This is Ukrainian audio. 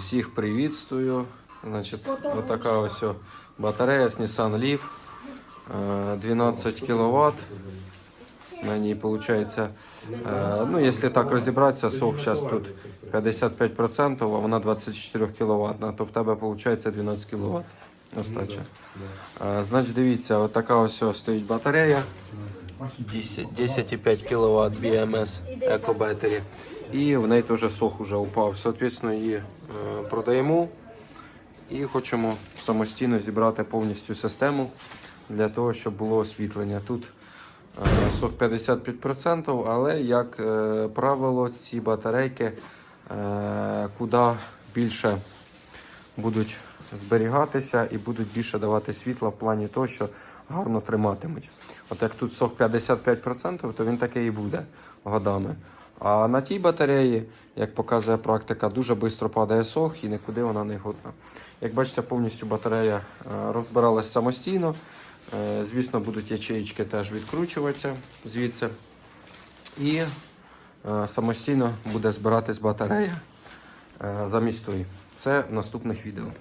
Всіх привітствую. Значить, отака ось батарея з Nissan Leaf. Е, 12 кВт. На ній виходить, ну, якщо так розібратися, сок зараз тут 55%, а вона 24 кВт, то в тебе виходить 12 кВт остача. Е, Значить, дивіться, отака ось стоїть батарея. 10 10,5 кВт BMS Eco Battery. І в неї теж сох вже упав. Соответственно, її е, продаємо і хочемо самостійно зібрати повністю систему для того, щоб було освітлення. Тут е, сох 55%, але, як е, правило, ці батарейки куди більше будуть зберігатися і будуть більше давати світла в плані того, що гарно триматимуть. От як тут сок 55%, то він такий і буде годами. А на тій батареї, як показує практика, дуже швидко падає сох і нікуди вона не годна. Як бачите, повністю батарея е, розбиралась самостійно. Е, Звісно, будуть ячеїчки теж відкручуватися звідси. І е, самостійно буде збиратись батарея замість тої. Це в наступних відео.